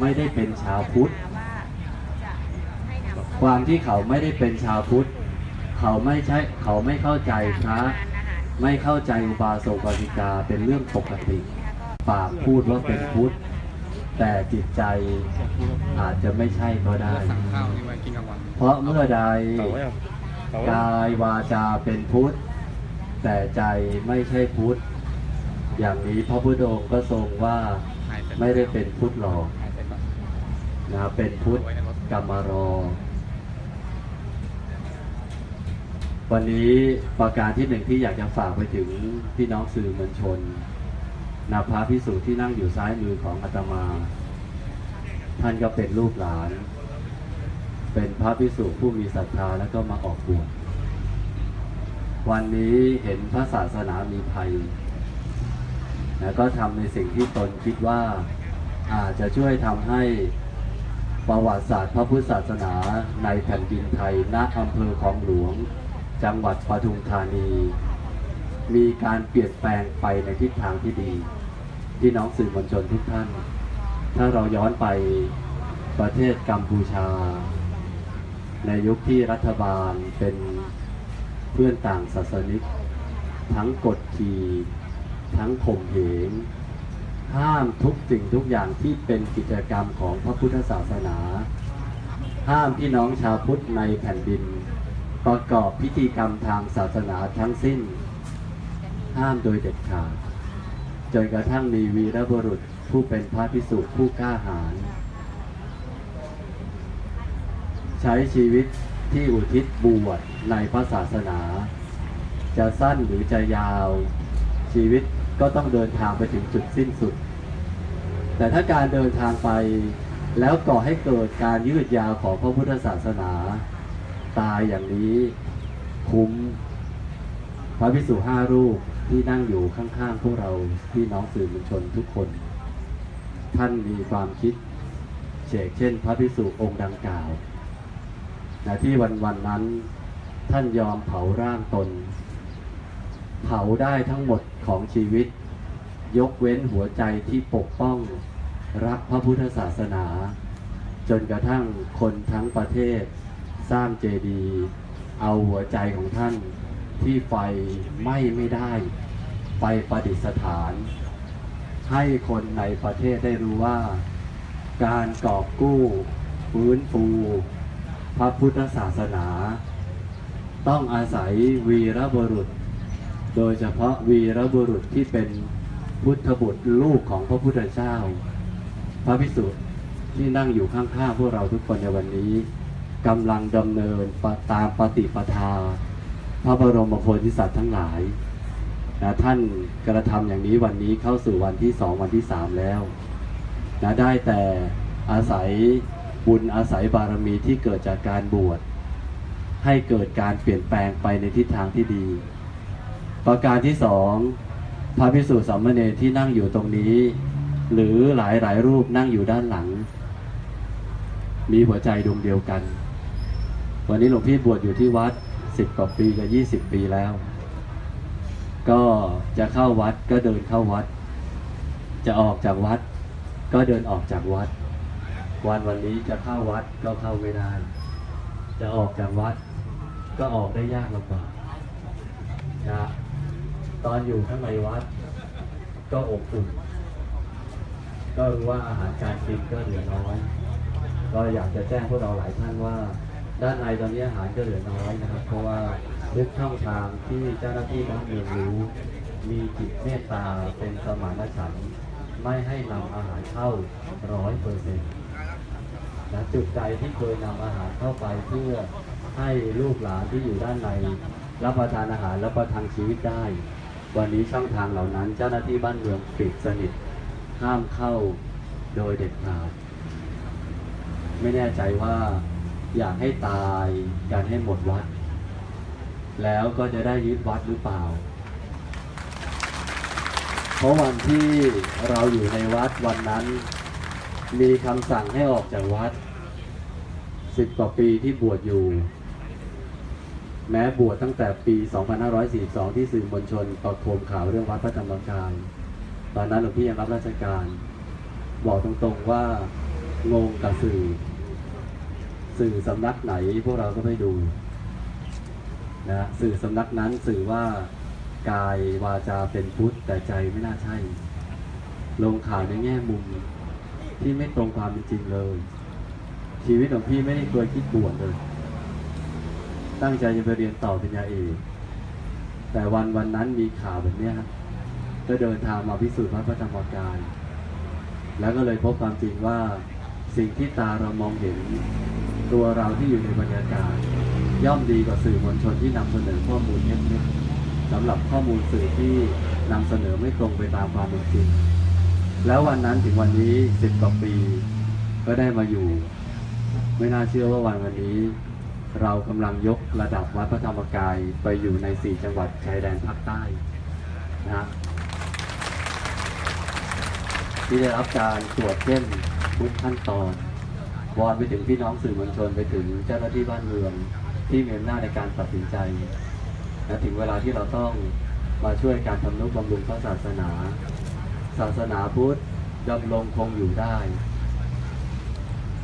ไม่ได้เป็นชาวพุทธ ความที่เขาไม่ได้เป็นชาวพุทธ เขาไม่ใช่เขาไม่เข้าใจพระ ไม่เข้าใจอุบาสกอุบาสิกาเป็นเรื่องปกติ ปากพูดว่าเป็นพุทธ แต่จิตใจอาจจะไม่ใช่ก็ได้ เพราะเมื่อใดกายวาจาเป็นพุทธ แต่ใจไม่ใช่พุทธ อย่างนี้พระพุทธองค์ก็ทรงว่า ไม่ได้เป็นพุทธหรอกหายเสร็จแล้วนะเป็นพุทธกรรมารอ วันนี้ประการที่หนึ่งที่อยากจะฝากไปถึงพี่น้องสื่อมวลชนนาพระพิสุที่นั่งอยู่ซ้ายมือของอาตมา ท่านก็เป็นลูกหลาน เป็นพระพิสุผู้มีศรัทธาแล้วก็มาออกบวชวันนี้เห็นพระศาสนามีภัย แล้วก็ทำในสิ่งที่ตนคิดว่าอาจจะช่วยทำให้ประวัติศาสตร์พระพุทธศาสนาในแผ่นดินไทยณอำเภอคลองหลวง จังหวัดปทุมธานี มีการเปลี่ยนแปลงไปในทิศทางที่ดีพี่น้องสื่อมวลชนทุกท่าน ถ้าเราย้อนไปประเทศกัมพูชา ในยุคที่รัฐบาลเป็นเพื่อนต่างศาสนิก ทั้งกดขี่ ทั้งข่มเหงห้ามทุกสิ่งทุกอย่างที่เป็นกิจกรรมของพระพุทธศาสนา ห้ามพี่น้องชาวพุทธในแผ่นดิน ประกอบพิธีกรรมทางศาสนาทั้งสิ้น ห้ามโดยเด็ดขาดจนกระทั่งมีวีรบุรุษผู้เป็นพระพิสุผู้กล้าหาญใช้ชีวิตที่อุทิศบวชในพระศาสนา จะสั้นหรือจะยาวชีวิต ก็ต้องเดินทางไปถึงจุดสิ้นสุด แต่ถ้าการเดินทางไปแล้วก่อให้เกิดการยืดยาวของพระพุทธศาสนา ตายอย่างนี้คุ้มพระพิสุห้ารูปที่นั่งอยู่ข้างๆพวกเราพี่น้องสื่อมวลชนทุกคน ท่านมีความคิดเชกเช่น พระพิสุองค์ดังกล่าวนะที่วันวันนั้นท่านยอมเผาร่างตน เผาได้ทั้งหมดของชีวิต ยกเว้นหัวใจที่ปกป้อง รักพระพุทธศาสนา จนกระทั่งคนทั้งประเทศ สร้างเจดีย์เอาหัวใจของท่านที่ไฟไหม้ไม่ได้ ไปประดิษฐาน ให้คนในประเทศได้รู้ว่า การกอบกู้ฟื้นฟูพระพุทธศาสนา ต้องอาศัยวีรบุรุษ โดยเฉพาะวีรบุรุษที่เป็นพุทธบุตรลูกของพระพุทธเจ้า พระพิสุทธิ์ที่นั่งอยู่ข้างๆพวกเราทุกคนในวันนี้กำลังดำเนินตามปฏิปทา พระบรมโพธิสัตว์ทั้งหลายนะท่านกระทำอย่างนี้วันนี้เข้าสู่วันที่สองวันที่สามแล้วนะได้แต่อาศัยบุญอาศัยบารมีที่เกิดจากการบวชให้เกิดการเปลี่ยนแปลงไปในทิศทางที่ดี ประการที่สองพระพิสุสามเณรที่นั่งอยู่ตรงนี้ หรือหลายหลายรูปนั่งอยู่ด้านหลัง มีหัวใจดวงเดียวกัน วันนี้หลวงพี่บวชอยู่ที่วัดสิบกว่าปีจะยี่สิบปีแล้ว ก็จะเข้าวัดก็เดินเข้าวัด จะออกจากวัด ก็เดินออกจากวัด วันวันนี้จะเข้าวัดก็เข้าไม่ได้ จะออกจากวัด ก็ออกได้ยากลำบากนะ ตอนอยู่ข้างในวัด ก็อบอุ่นก็รู้ว่าอาหารการกินก็เหลือน้อย ก็อยากจะแจ้งพวกเราหลายท่านว่า ด้านในตอนนี้อาหารก็เหลือน้อยนะครับ เพราะว่าทุกช่องทางที่เจ้าหน้าที่บ้านเมืองรู้ มีจิตเมตตาเป็นสมานฉันท์ไม่ให้นำอาหารเข้าร้อยเปอร์เซ็นต์นะจุดใดที่เคยนำอาหารเข้าไปเพื่อให้ลูกหลานที่อยู่ด้านใน รับประทานอาหารและประทังชีวิตได้ วันนี้ช่องทางเหล่านั้น เจ้าหน้าที่บ้านเมืองปิดสนิทห้ามเข้าโดยเด็ดขาด ไม่แน่ใจว่าอยากให้ตายการให้หมดวัด แล้วก็จะได้ยึดวัดหรือเปล่า เพราะวันที่เราอยู่ในวัดวันนั้น มีคำสั่งให้ออกจากวัดสิบกว่าปีที่บวชอยู่ แม้บวชตั้งแต่ปี 2542 ที่สื่อมวลชนประโคมข่าวเรื่องวัดพระธรรมกาย ตอนนั้นหลวงพี่ยังรับราชการ บอกตรงๆว่างงกับสื่อ สื่อสำนักไหนพวกเราก็ไม่ดูนะสื่อสำนักนั้นสื่อว่ากายวาจาเป็นพุทธแต่ใจไม่น่าใช่ ลงข่าวในแง่มุมที่ไม่ตรงความเป็นจริงเลย ชีวิตของพี่ไม่ได้เคยคิดบวชเลย ตั้งใจจะไปเรียนต่อปริญญาเอกแต่วันวันนั้นมีข่าวแบบนี้ครับก็เดินทางมาพิสูจน์วัดพระธรรมกาย แล้วก็เลยพบความจริงว่าสิ่งที่ตาเรามองเห็นตัวเราที่อยู่ในบรรยากาศ ย่อมดีกว่าสื่อมวลชนที่นำเสนอข้อมูลเท็จสำหรับข้อมูลสื่อที่นำเสนอไม่ตรงไปตามความเป็นจริง แล้ววันนั้นถึงวันนี้สิบกว่าปี ก็ได้มาอยู่ ไม่น่าเชื่อว่าวันวันนี้ เรากำลังยกระดับวัดพระธรรมกายไปอยู่ในสี่จังหวัดชายแดนภาคใต้นะที่ได้รับการตรวจเข้มทุกขั้นตอนวอนไปถึงพี่น้องสื่อมวลชนไปถึงเจ้าหน้าที่บ้านเมืองที่มีอำนาจในการตัดสินใจและถึงเวลาที่เราต้องมาช่วยการทำนุบำรุงพระศาสนา ศาสนาพุทธดำรงคงอยู่ได้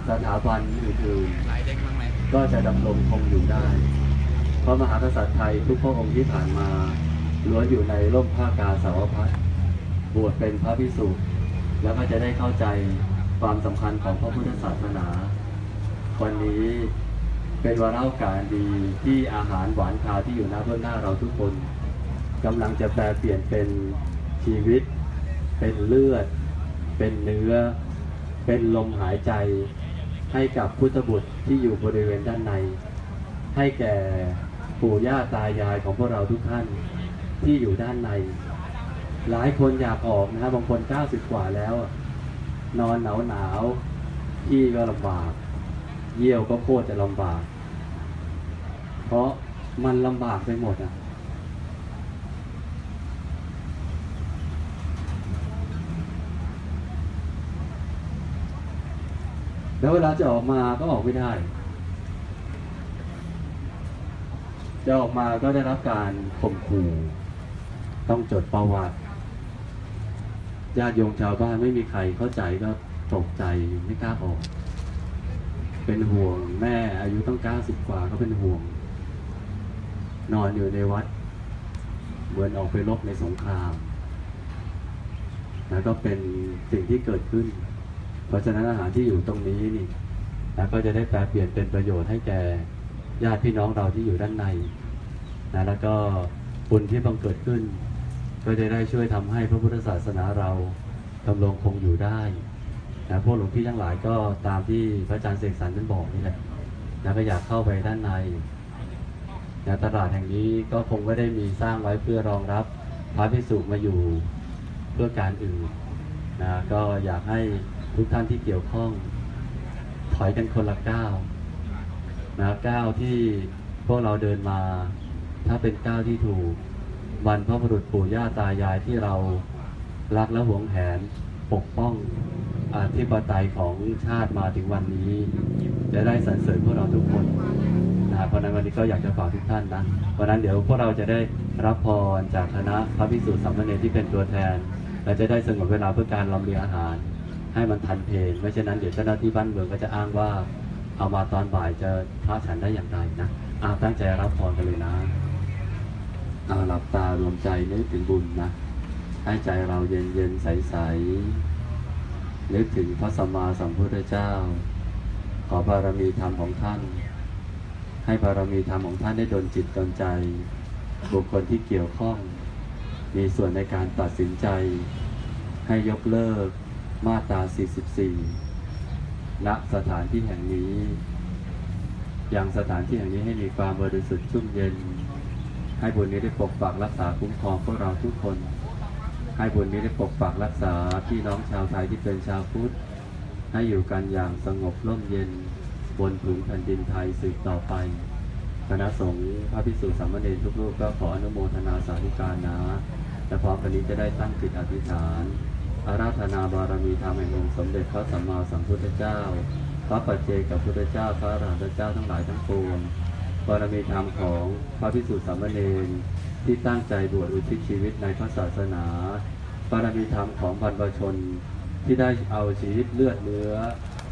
สถาบันอื่นๆหลายเด้งบ้างไหมก็จะดำรงคงอยู่ได้ เพราะมหากษัตริย์ไทยทุกพระองค์ที่ผ่านมาล้วนอยู่ในร่มผ้ากาสาวพัดบวชเป็นพระพิสุแล้วก็จะได้เข้าใจความสำคัญของพระพุทธศาสนา วันนี้เป็นวาระโอกาสดีที่อาหารหวานคาวที่อยู่หน้าเบื้องหน้าเราทุกคนกำลังจะแปลเปลี่ยนเป็นชีวิต เป็นเลือด เป็นเนื้อ เป็นลมหายใจ ให้กับพุทธบุตรที่อยู่บริเวณด้านใน ให้แก่ปู่ย่าตายายของพวกเราทุกท่านที่อยู่ด้านใน หลายคนอยากออกนะครับบางคน 90 กว่าแล้ว นอนหนาวหนาวที่ก็ลำบาก เยี่ยวก็โคตรจะลำบาก เพราะมันลำบากไปหมดอะ แล้วเวลาจะออกมาก็ออกไม่ได้ จะออกมาก็ได้รับการข่มขู่ต้องจดประวัติญาติโยมชาวบ้านไม่มีใครเข้าใจก็ตกใจไม่กล้าออก เป็นห่วงแม่อายุต้องเก้าสิบกว่าก็เป็นห่วง นอนอยู่ในวัด เหมือนออกไปรบในสงคราม แล้วก็เป็นสิ่งที่เกิดขึ้น เพราะฉะนั้นอาหารที่อยู่ตรงนี้นี่นะก็จะได้แปลเปลี่ยนเป็นประโยชน์ให้แก่ญาติพี่น้องเราที่อยู่ด้านในนะแล้วก็บุญที่บังเกิดขึ้น ก็จะได้ช่วยทำให้พระพุทธศาสนาเราดำรงคงอยู่ได้นะพวกหลวงพี่ทั้งหลายก็ตามที่พระอาจารย์เสกสรรท่านบอกนี่แหละนะก็อยากเข้าไปด้านในนะตลาดแห่งนี้ก็คงไม่ได้มีสร้างไว้เพื่อรองรับพระภิกษุมาอยู่เพื่อการอื่นนะก็อยากให้ ทุกท่านที่เกี่ยวข้อง ถอยกันคนละก้าวนะก้าวที่พวกเราเดินมา ถ้าเป็นก้าวที่ถูกบรรพบุรุษปู่ย่าตายายที่เรารักและหวงแหนปกป้องอธิปไตยของชาติมาถึงวันนี้ จะได้สรรเสริญพวกเราทุกคนนะเพราะฉะนั้นวันนี้ก็อยากจะฝากทุกท่านนะวันนั้นเดี๋ยวพวกเราจะได้รับพรจากคณะพระภิกษุสามเณรที่เป็นตัวแทน และจะได้สงบเวลาเพื่อการลำเลียงอาหาร ให้มันทันเพลงไม่เช่นนั้นเดี๋ยวเจ้าหน้าที่บ้านเมืองก็จะอ้างว่า เอามาตอนบ่ายจะพระฉันได้อย่างไรนะอาตั้งใจรับพรกันเลยนะเอาหลับตารวมใจนึกถึงบุญนะ ให้ใจเราเย็นเย็นๆใสใสๆนึกถึงพระสัมมาสัมพุทธเจ้า ขอบารมีธรรมของท่าน ให้บารมีธรรมของท่านได้ดลจิตดลใจ บุคคลที่เกี่ยวข้อง มีส่วนในการตัดสินใจ ให้ยกเลิก มาตรา 44 ณ สถานที่แห่งนี้ ยังสถานที่แห่งนี้ให้มีความบริสุทธิ์ชุ่มเย็น ให้บุญนี้ได้ปกปักรักษาคุ้มครองพวกเราทุกคน ให้บุญนี้ได้ปกปักรักษาพี่น้องชาวไทยที่เป็นชาวพุทธ ให้อยู่กันอย่างสงบร่มเย็นบนผืนแผ่นดินไทยสืบต่อไป คณะสงฆ์พระภิกษุสามเณรทุกรูปก็ขออนุโมทนาสาธุการนะ และพร้อมกันนี้จะได้ตั้งจิตอธิษฐาน อาราธนาบารมีธรรมแห่งองค์สมเด็จพระสัมมาสัมพุทธเจ้า พระปัจเจกับพุทธเจ้า พระอรหันตเจ้าทั้งหลายทั้งปวง บารมีธรรมของพระภิกษุสามเณรที่ตั้งใจบวชอุทิศชีวิตในพระศาสนา บารมีธรรมของบรรพชน ที่ได้เอาชีวิตเลือดเนื้อ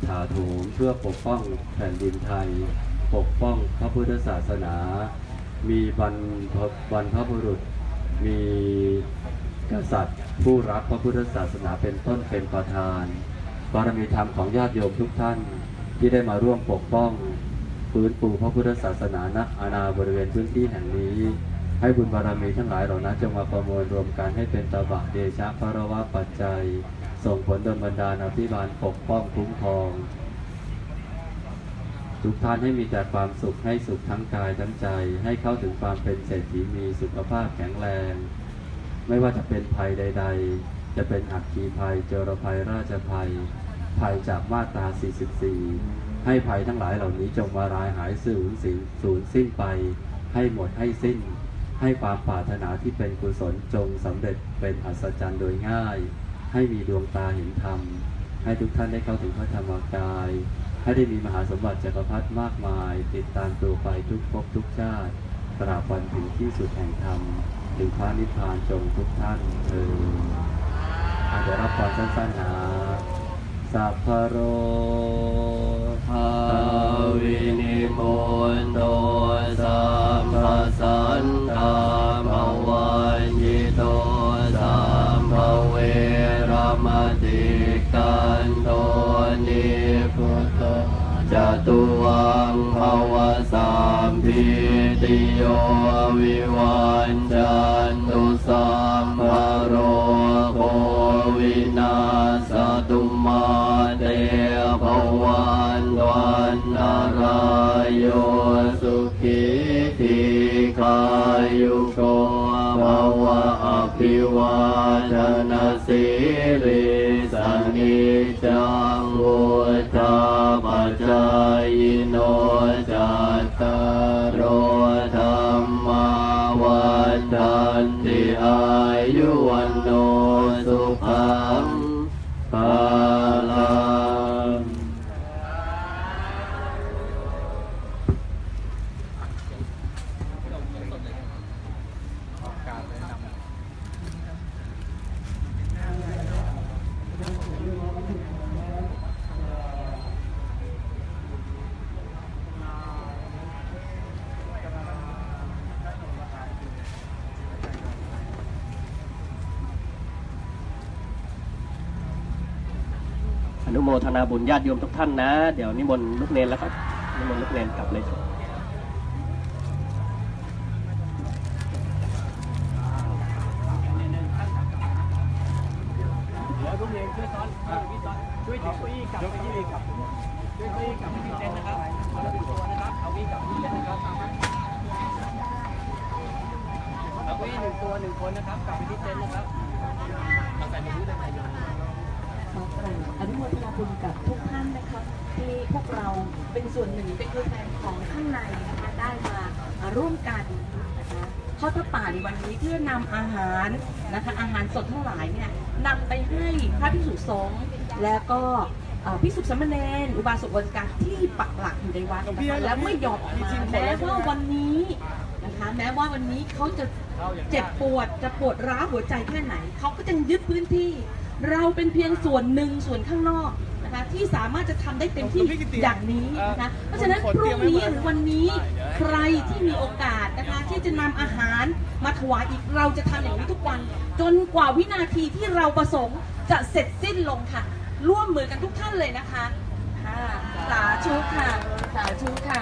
ถาโถมเพื่อปกป้องแผ่นดินไทย ปกป้องพระพุทธศาสนา มีบรรพบรรพบุรุษ มี กษัตริย์ ผู้รักพระพุทธศาสนาเป็นต้นเป็นประธานบารมีธรรมของญาติโยมทุกท่านที่ได้มาร่วมปกป้องฟื้นฟูพระพุทธศาสนาณอาณาบริเวณพื้นที่แห่งนี้ ให้บุญบารมีทั้งหลายเหล่านั้นจงมาประมวลรวมกันให้เป็นตบะเดชะพระวะปัจจัย ส่งผลดลบันดาลอภิบาลปกป้องคุ้มครอง ทุกท่านให้มีแต่ความสุขให้สุขทั้งกายทั้งใจ ให้เข้าถึงความเป็นเศรษฐีมีสุขภาพแข็งแรง ไม่ว่าจะเป็นภัยใด ๆ จะเป็นอัคคีภัย เจรภัย ราชภัย ภัยจากมาตรา 44 ให้ภัยทั้งหลายเหล่านี้จงมารายหายสูญสิ้นสูญสิ้นไป ให้หมดให้สิ้น ให้ความปรารถนาที่เป็นกุศลจงสำเร็จเป็นอัศจรรย์โดยง่าย ให้มีดวงตาเห็นธรรม ให้ทุกท่านได้เข้าถึงพระธรรมกาย ให้ได้มีมหาสมบัติจักรพรรดิมากมาย ติดตามตัวไปทุกภพทุกชาติตราบวันถึงที่สุดแห่งธรรม ถึงพระนิพพานจงทุกท่านเถิดอาจจะรับความสั้นๆนะสัพพโรภาวินิโมนโตสัมภสันตาภวันยิโตสัมภเวรมติกันโตนิพุตโตจตุวังภวสัมพิติโยวิวัน จังวุ นุโมทนาบุญญาติโยมทุกท่านนะ เดี๋ยวนิมนต์ลูกเนนแล้วครับนิมนต์ลูกเนนกลับเลย ในนะคะได้มาร่วมกันนะคะทอดพระป่าในวันนี้เพื่อนำอาหารนะคะอาหารสดทั้งหลายเนี่ยนำไปให้พระภิกษุสงฆ์แล้วก็เอ่อภิกษุสามเณรอุบาสกอุบาสิกาที่ปักหลักอยู่ในวัดนะคะแล้วไม่ยอมออกมาแม้ว่าวันนี้นะคะแม้ว่าวันนี้เขาจะเจ็บปวดจะปวดร้าวหัวใจแค่ไหน เขาก็จะยึดพื้นที่ เราเป็นเพียงส่วนหนึ่งส่วนข้างนอก นะคะที่สามารถจะทำได้เต็มที่อย่างนี้นะคะเพราะฉะนั้นพรุ่งนี้หรือวันนี้ใครที่มีโอกาสนะคะที่จะนำอาหารมาถวายอีกเราจะทำอย่างนี้ทุกวัน จนกว่าวินาทีที่เราประสงค์จะเสร็จสิ้นลงค่ะ ร่วมมือกันทุกท่านเลยนะคะค่ะสาธุค่ะสาธุค่ะ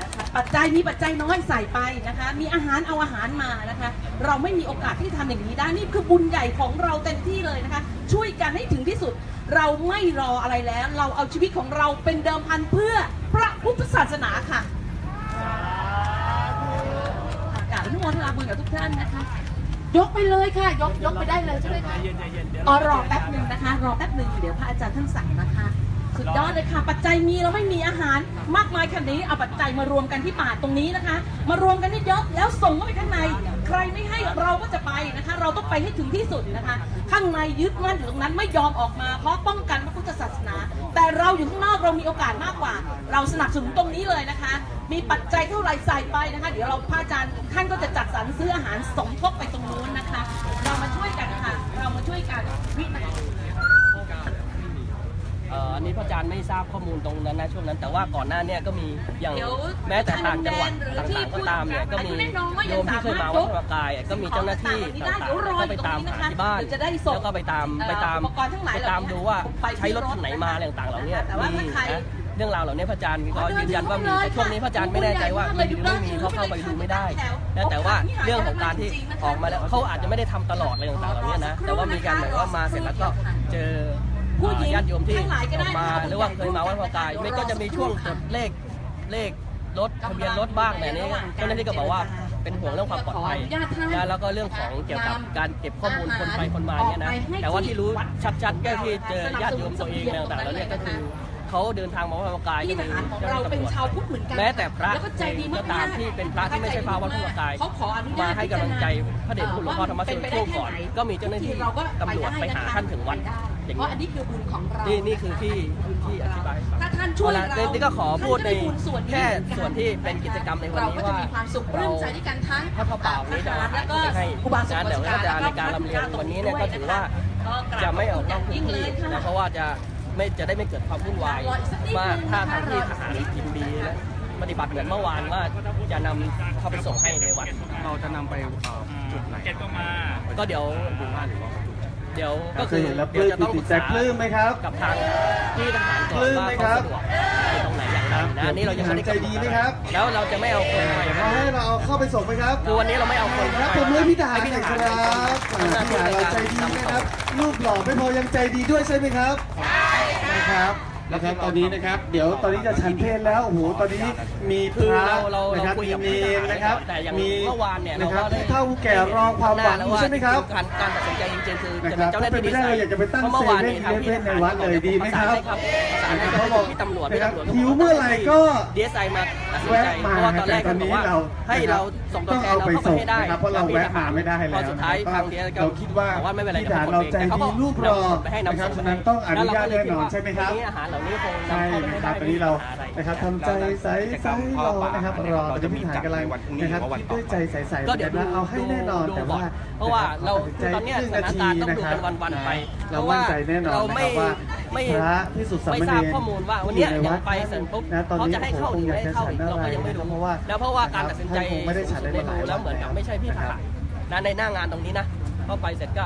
นะคะปัจจัยมีปัจจัยน้อยใส่ไปนะคะ มีอาหารเอาอาหารมานะคะ เราไม่มีโอกาสที่ทำอย่างนี้ได้นี่คือบุญใหญ่ของเราเต็มที่เลยนะคะ ช่วยกันให้ถึงที่สุด เราไม่รออะไรแล้ว เราเอาชีวิตของเราเป็นเดิมพันเพื่อพระพุทธศาสนาค่ะกราบอนุโมทนาบุญกับทุกท่านนะคะ ยกไปเลยค่ะ ยกยกไปได้เลยใช่ไหมคะเย็นใจเย็นเดี๋ยวอ๋อรอแป๊บหนึ่งนะคะ รอแป๊บหนึ่งเดี๋ยวพระอาจารย์ท่านสั่งนะคะ สุดยอดเลยค่ะ ปัจจัยมีเราไม่มีอาหาร มากมายขนาดนี้เอาปัจจัยมารวมกันที่ป่าตรงนี้นะคะ มารวมกันให้เยอะแล้วส่งเข้าไปข้างใน ใครไม่ให้เราก็จะ นะคะ เราต้องไปให้ถึงที่สุดนะคะ ข้างในยึดมั่นอยู่ตรงนั้นไม่ยอมออกมา เพราะป้องกันพระพุทธศาสนา แต่เราอยู่ข้างนอกเรามีโอกาสมากกว่า เราสนับสนุนตรงนี้เลยนะคะ มีปัจจัยเท่าไหร่ใส่ไปนะคะ เดี๋ยวเราพระอาจารย์ท่านก็จะจัดสรรซื้ออาหารสมทบไปตรงนู้นนะคะ เรามาช่วยกันค่ะ เรามาช่วยกันวินาทีเอ่ออันนี้พระอาจารย์ไม่ทราบข้อมูลตรงนั้นนะช่วงนั้น แต่ว่าก่อนหน้าเนี่ยก็มีอย่างเดี๋ยวแม้แต่ต่างจังหวัดหรือที่ต่างๆก็ตามเนี่ยก็มีอายุน้อยๆโยมที่เคยมาวัดพระธรรมกายอะก็มีเจ้าหน้าที่ต่างๆก็ไปตามหาที่บ้านจะได้ส่งแล้วก็ไปตามเอ่อไปตามอุปกรณ์ทั้งหลายไปตามดูว่าใช้รถคันไหนมาอะไรต่างๆเหล่านี้แต่ว่ามีถ้าใคร นะเรื่องราวเหล่านี้พระอาจารย์ก็ยืนยันว่ามีแต่ช่วงนี้พระอาจารย์ไม่แน่ใจว่ามีหรือไม่มีเพราะเข้าไปดูไม่ได้นะแต่ว่าเรื่องของการที่ออกมาแล้วเขาอาจจะไม่ได้ทำตลอดอะไรต่างๆเหล่านี้นะแต่ว่ามีการแบบว่ามาเสร็จแล้วก็เจอ ผู้หญิงญาติโยมที่ทั้งหลายก็อได้อกมานะคะหรือว่าเคยมาวัดพระกายเดี๋ยวไม่ก็จะมีช่วงจดเลขเลขรถทะเบียนรถบ้างแต่อันนี้เจ้าหน้าที่ก็บอกว่าเป็นห่วงเรื่องความปลอดภัยนะแล้วก็เรื่องของเกี่ยวกับการเก็บข้อมูลคนไปคนมาเนี่ยนะแต่ว่าที่รู้ชัดๆก็ที่เจอญาติโยมตัวเองอะไรต่างๆแล้วเนี่ยก็คือ เขาเดินทางมาวัดพระกายที่ทหารของเราเป็นชาวพุทธเหมือนกันแม้แต่พระแล้วก็ใจดีมากก็ตามที่เป็นพระที่ไม่ใช่พระวัดพระกายเขาขออนุญาตมาให้กำลังใจพระเดชพระคุณหลวงพ่อธรรมสุทโธก่อนก็มีเจ้าหน้าที่ตำรวจไปหาท่านถึงวัดอย่างเพนี้ราะอันนี้คือบุญของเรานี่นี่คือที่ที่อธิบายให้ฟังถ้าท่านช่วยเราเอาละนี่ก็ขอพูดในท่านจะได้บุญส่วนนี้แค่ส่วนที่เป็นกิจกรรมในวันเรานี้ก็จะว่ามีความสุขปลื้มใจด้วยกันทั้งถ้าพระเปล่านี้จะทหารแล้วก็ให้อุบาสกงานแต่ว่าจะในการลำเลียงวันนี้เนี่ยก็ถือว่าจะไม่ออกนอกพื้นที่นะเพราะว่าจะ ไม่จะได้ไม่เกิดความวุ่นวายว่าถ้าทางที่ทหารยินดีและปฏิบัติเหมือนเมื่อวานว่าจะนำเข้าไปส่งให้ในวัดเราจะนำไปเอ่อจุดไหนก็เดี๋ยวเดี๋ยวก็เคคืยอเห็นแล้วปเดี๋ยวลื้มจะต้องปิปติรึกใจษาปลื้มไหมครับ กับทางที่ทหารก่อปลื้นมว่าไหมเขาครับสะดวกอยู่ตรงไหนอย่างไรนะอันนี้เรายังไม่ได้ใจดีไหมครับ แล้วเราจะไม่เอาคนไปขอให้เราเอาเข้าไปส่งไหมครับคือวันนี้เราไม่เอาคนครับไปผมเลยพี่ทหารให้พี่หทน่อยหารครับอ่าพี่ทหารเราใจดีนะครับรูปหล่อไม่พอยังใจดีด้วยใช่ไหมครับ ใช่ ครับนะครับตอนนี้นะครับ เดี๋ยวตอนนี้จะชันเพลแล้วโอ้โหตอนนี้มีพคือระเราเรานะเราครับคุยมีกับเนพี่ทรหารนะครับแต่อย่างมีเมื่อวานเนี่ยนะเราครับก็ได้ผู้เฒ่าผู้แก่รอความหวังอยู่ใช่ไหมครับ การการตัดสินใจจริงๆคือจะนะคมีรับเจ้าหน้าถ้าเป็นที่ไปได้เราอยากจะไปตั้งพราะเมื่อวานเซเว่นทางพี่เว่นในวัดเลยดีไหมครับประสานให้ครับประสานให้เขาบอกพี่ตำรวจพี่นะครับตำรวจก็บกหิวเมื่อไหร่ก็ดีเอสไอมาตัด สินใจแวะมาเพราะว่าตอนแรกเขาบอกว่าแต่ตอนนี้เราให้เราส่งตัวแทนเราเข้าไปให้ได้ต้องเอาไปส่งนะครับเพราะเราแวะมาไม่ได้แล้วพอสุดท้ายทางดีเอสก็เราคิดว่าบอกว่าไม่เป็นไรที่ฐานเราใจดีรูปรอไปให้นำส่งนะครับฉะนั้นต้องอนุญาตแน่นอนใช่ไหมครับทีนี้อาหารเหล่านี้คงนำใช่เข้าไปนะไม่คได้รับตอนนี้เรานะครับทำใจใสใสรอนะครับรอเราจะมีฐานกำลังนะครับคิดด้วยใจใสๆก็เดี๋ยวดูนะเอาให้แน่นอนดูแต่ก่ว่าเพราะว่าเราใจตอนเนี้ยครึ่งสถานการณ์ต้องดูกันวันๆไปเรามั่นใจแน่นอนเรานะไม่ครับว่าไม่พระที่สุดสามไม่เณรทราบข้อมูลว่าวันเนี้ยที่อยู่ในวัดไปเสร็จปุ๊บนะตอนเขานี้จะให้เข้าหรือไม่ให้เข้าอีกเราก็ยังไม่รู้เพราะว่าแล้วเพราะว่าการตัดสินใจท่านคงไม่ได้ฉันได้มาหลายวันแล้วเหมือนกับไม่ใช่พี่ทหารนะในหน้างานตรงนี้นะเข้าไปเสร็จก็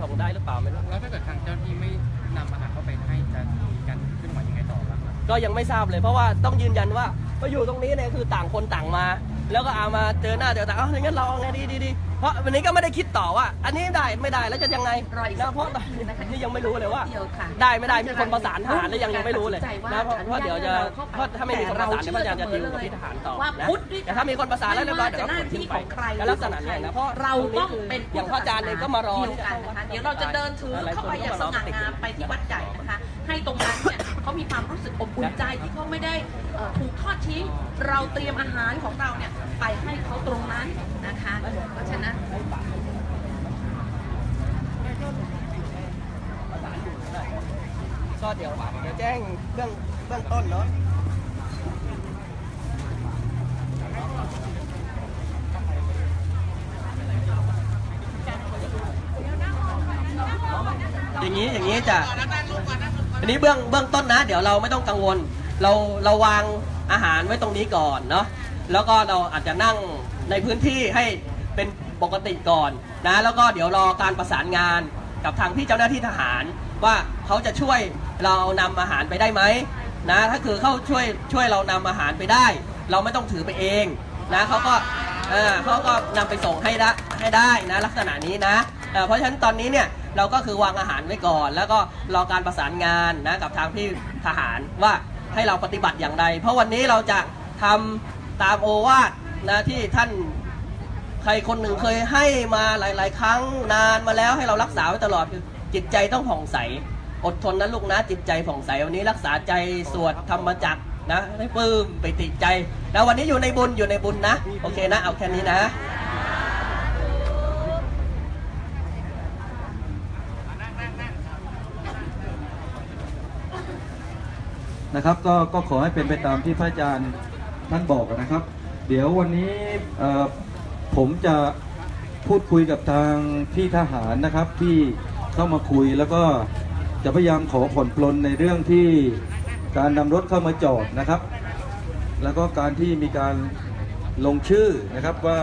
ส่งได้หรือเปล่าไม่รู้แล้วถ้าเกิดทางเจ้าหน้าที่ไม่นำอาหารเข้าไปให้จะมีการเคลื่อนไหวยังไงต่อครับก็ยังไม่ทราบเลยเพราะว่าต้องยืนยันว่าก็อยู่ตรงนี้เนี่ยคือต่างคนต่างมา แล้วก็เอามาเจอหน้าเจอตาเอ้าอย่างนั้นเราเอาไงดีดีดีเพราะวันนี้ก็ไม่ได้คิดต่อว่า อันนี้ได้ไม่ได้แล้วจะยังไงรออีกสันะกเพราะตอนนี้ยังไม่รู้เลยว่า เดียวค่ะได้ไม่ได้มีคนประสานทหารแล้วยังยังไม่รู้เลยนะเพราะเพราะเดี๋ยวจะเพราะถ้าไม่มีคนประสานเดี๋ยวพระอาจารย์จะดิวกับพี่ทหารต่อว่านะพุทธด้วย แต่ถ้ามีคนประสานแล้วเรียบร้อยเดี๋ยวก็หขน้านขึ้ที่นไปของใครแล้วลักษณะเนี้ยนะเพราะเราต้องเป็นอย่างพระอาจารย์เองก็มารอ เดียวกันนะคะเดี๋ยวเราจะเดินถือเข้าไปอย่างสง่างามไปที่วัดใหญ่นะคะ ให้ตรงนั้นเนี่ย เขามีความรู้สึกอบอุ่นใจที่เขาไม่ได้เอ่อถูกทอดทิ้ง เราเตรียมอาหารของเราเนี่ยไปให้เขาตรงนั้นนะคะ เพราะฉะนั้นก็เดี๋ยวเดี๋ยวแจ้งเบื้องเบื้องต้นเนาะอย่างนี้อย่างนี้จะ อันนี้เบื้องเบื้องต้นนะ เดี๋ยวเราไม่ต้องกังวล เราเราวางอาหารไว้ตรงนี้ก่อนเนาะแล้วก็เราอาจจะนั่งในพื้นที่ให้เป็นปกติก่อนนะแล้วก็เดี๋ยวรอการประสานงานกับทางพี่เจ้าหน้าที่ทหารว่าเขาจะช่วยเรานำอาหารไปได้ไหมนะถ้าคือเขาช่วยช่วยเรานำอาหารไปได้ เราไม่ต้องถือไปเองนะเขาก็เออเขาก็นำไปส่งให้ได้ให้ได้นะลักษณะนี้นะเเพราะฉะนั้นตอนนี้เนี่ย เราก็คือวางอาหารไว้ก่อน แล้วก็รอการประสานงานนะกับทางพี่ทหารว่าให้เราปฏิบัติอย่างไร เพราะวันนี้เราจะทำตามโอวาทนะที่ท่านใครคนหนึ่งเคยให้มาหลาย ๆ ครั้งนานมาแล้วให้เรารักษาไว้ตลอดคือจิตใจต้องผ่องใส อดทนนะลูกนะจิตใจผ่องใสวันนี้รักษาใจสวดธรรมจักรนะให้ปลื้มไปติดใจ แล้ววันนี้อยู่ในบุญอยู่ในบุญนะ โอเคนะ เอาแค่นี้นะ นะครับ ก็ก็ขอให้เป็นไปตามที่พระอาจารย์ท่านบอกนะครับ เดี๋ยววันนี้ผมจะพูดคุยกับทางพี่ทหารนะครับที่เข้ามาคุยแล้วก็จะพยายามขอผ่อนปลนในเรื่องที่การนำรถเข้ามาจอดนะครับ แล้วก็การที่มีการลงชื่อนะครับว่า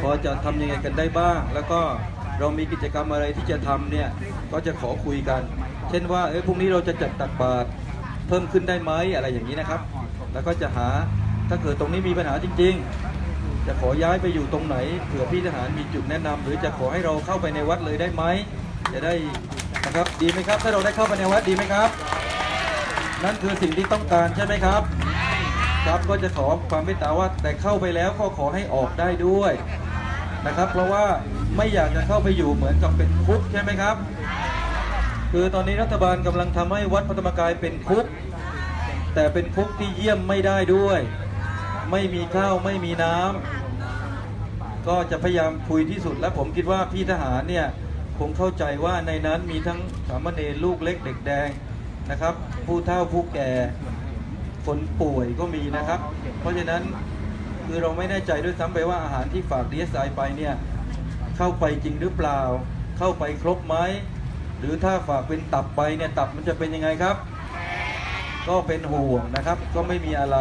พอจะทำยังไงกันได้บ้าง แล้วก็เรามีกิจกรรมอะไรที่จะทำเนี่ยก็จะขอคุยกัน เช่นว่าเอ้ยพรุ่งนี้เราจะจัดตักบาตร เพิ่มขึ้นได้ไหมอะไรอย่างนี้นะครับ แล้วก็จะหาถ้าเกิดตรงนี้มีปัญหาจริง ๆ จะขอย้ายไปอยู่ตรงไหนเผื่อพี่ทหารมีจุดแนะนำหรือจะขอให้เราเข้าไปในวัดเลยได้ไหมจะได้นะครับดีไหมครับถ้าเราได้เข้าไปในวัดดีไหมครับ นั่นคือสิ่งที่ต้องการใช่ไหมครับครับก็จะขอความเมตตาว่าแต่เข้าไปแล้วก็ขอให้ออกได้ด้วยนะครับ เพราะว่าไม่อยากจะเข้าไปอยู่เหมือนกับเป็นคุกใช่ไหมครับ คือตอนนี้รัฐบาลกำลังทำให้วัดพระธรรมกายเป็นคุก แต่เป็นคุกที่เยี่ยมไม่ได้ด้วย ไม่มีข้าวไม่มีน้ำก็จะพยายามคุยที่สุด และผมคิดว่าพี่ทหารเนี่ยคงเข้าใจว่าในนั้นมีทั้งสามเณรลูกเล็กเด็กแดงนะครับ ผู้เฒ่าผู้แก่คนป่วยก็มีนะครับ เพราะฉะนั้นคือเราไม่แน่ใจด้วยซ้ำไปว่าอาหารที่ฝากดีเอสไอไปเนี่ยเข้าไปจริงหรือเปล่า เข้าไปครบไหม หรือถ้าฝากเป็นตับไปเนี่ยตับมันจะเป็นยังไงครับ ก็เป็นห่วงนะครับ ก็ไม่มีอะไร